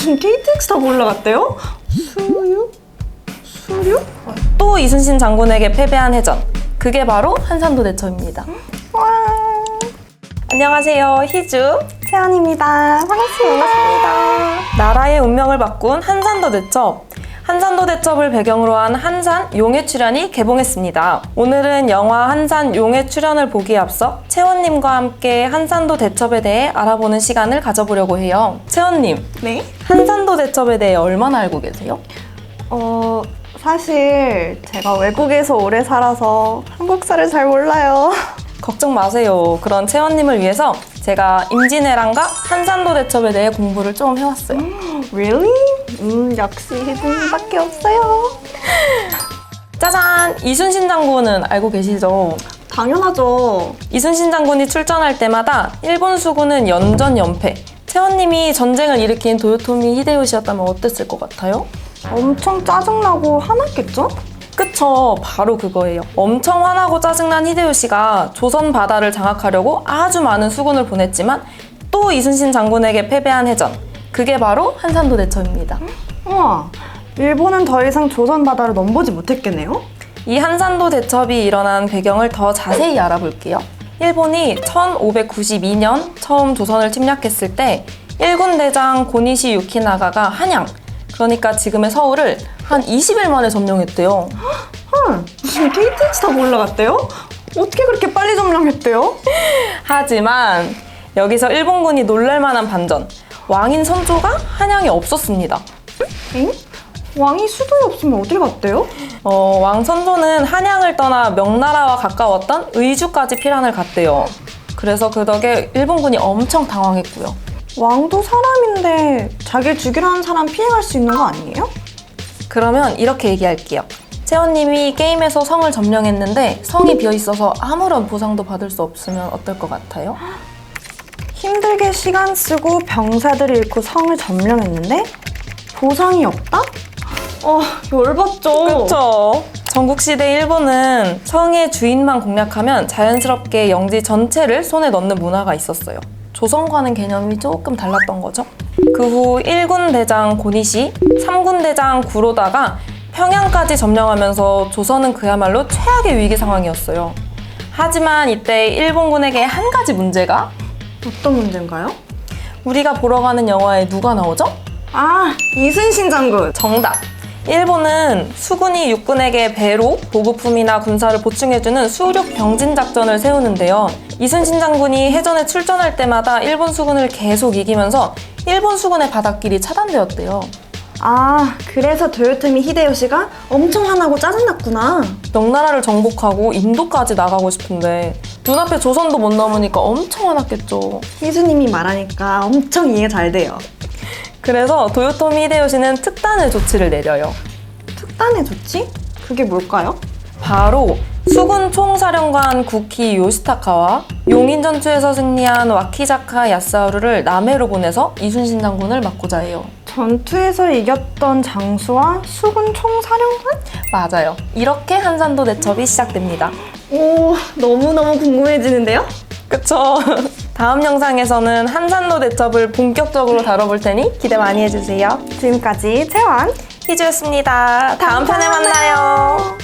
무슨 KTX 타고 올라갔대요? 수육? 수륙? 또 이순신 장군에게 패배한 해전. 그게 바로 한산도 대첩입니다. 와, 안녕하세요. 희주. 채연입니다. 반갑습니다. 나라의 운명을 바꾼 한산도 대첩. 한산도 대첩을 배경으로 한 한산 용의 출연이 개봉했습니다. 오늘은 영화 한산 용의 출연을 보기에 앞서 채원님과 함께 한산도 대첩에 대해 알아보는 시간을 가져보려고 해요. 채원님, 네? 한산도 대첩에 대해 얼마나 알고 계세요? 어, 사실 제가 외국에서 오래 살아서 한국사를 잘 몰라요. 걱정 마세요. 그런 채원님을 위해서 제가 임진왜란과 한산도 대첩에 대해 공부를 좀 해왔어요. Really? 음, 역시 희준이밖에 없어요. 짜잔! 이순신 장군은 알고 계시죠? 당연하죠. 이순신 장군이 출전할 때마다 일본 수군은 연전 연패. 채원님이 전쟁을 일으킨 도요토미 히데요시였다면 어땠을 것 같아요? 엄청 짜증나고 화났겠죠? 그쵸, 바로 그거예요. 엄청 화나고 짜증난 히데요시가 조선 바다를 장악하려고 아주 많은 수군을 보냈지만 또 이순신 장군에게 패배한 해전. 그게 바로 한산도 대첩입니다. 우와, 일본은 더 이상 조선 바다를 넘보지 못했겠네요? 이 한산도 대첩이 일어난 배경을 더 자세히 알아볼게요. 일본이 1592년 처음 조선을 침략했을 때 일군 대장 고니시 유키나가가 한양, 그러니까 지금의 서울을 한 20일 만에 점령했대요. 헐, 무슨 KTX 타고 올라갔대요? 어떻게 그렇게 빨리 점령했대요? 하지만 여기서 일본군이 놀랄만한 반전. 왕인 선조가 한양에 없었습니다. 엥? 왕이 수도에 없으면 어딜 갔대요? 어, 왕 선조는 한양을 떠나 명나라와 가까웠던 의주까지 피란을 갔대요. 그래서 그 덕에 일본군이 엄청 당황했고요. 왕도 사람인데 자기를 죽이려는 사람 피해갈 수 있는 거 아니에요? 그러면 이렇게 얘기할게요. 채원님이 게임에서 성을 점령했는데 성이 비어 있어서 아무런 보상도 받을 수 없으면 어떨 것 같아요? 힘들게 시간 쓰고 병사들을 잃고 성을 점령했는데 보상이 없다? 어, 열받죠. 그렇죠. 전국시대 일본은 성의 주인만 공략하면 자연스럽게 영지 전체를 손에 넣는 문화가 있었어요. 조선과는 개념이 조금 달랐던 거죠. 그 후 1군 대장 고니시, 3군 대장 구로다가 평양까지 점령하면서 조선은 그야말로 최악의 위기 상황이었어요. 하지만 이때 일본군에게 한 가지 문제가 어떤 문제인가요? 우리가 보러 가는 영화에 누가 나오죠? 아, 이순신 장군. 정답. 일본은 수군이 육군에게 배로 보급품이나 군사를 보충해주는 수륙 병진 작전을 세우는데요. 이순신 장군이 해전에 출전할 때마다 일본 수군을 계속 이기면서 일본 수군의 바닷길이 차단되었대요. 아, 그래서 도요토미 히데요시가 엄청 화나고 짜증났구나. 명나라를 정복하고 인도까지 나가고 싶은데 눈앞에 조선도 못 넘으니까 엄청 화났겠죠. 희수님이 말하니까 엄청 이해가 잘 돼요. 그래서 도요토미 히데요시는 특단의 조치를 내려요. 특단의 조치? 그게 뭘까요? 바로 수군 총사령관 구키 요시타카와 용인 전투에서 승리한 와키자카 야스하루를 남해로 보내서 이순신 장군을 막고자 해요. 전투에서 이겼던 장수와 수군 총사령관? 맞아요. 이렇게 한산도 대첩이 시작됩니다. 오, 너무너무 궁금해지는데요? 그쵸? 다음 영상에서는 한산도 대첩을 본격적으로 다뤄볼 테니 기대 많이 해주세요. 지금까지 채원. 희주였습니다. 다음 편에 만나요.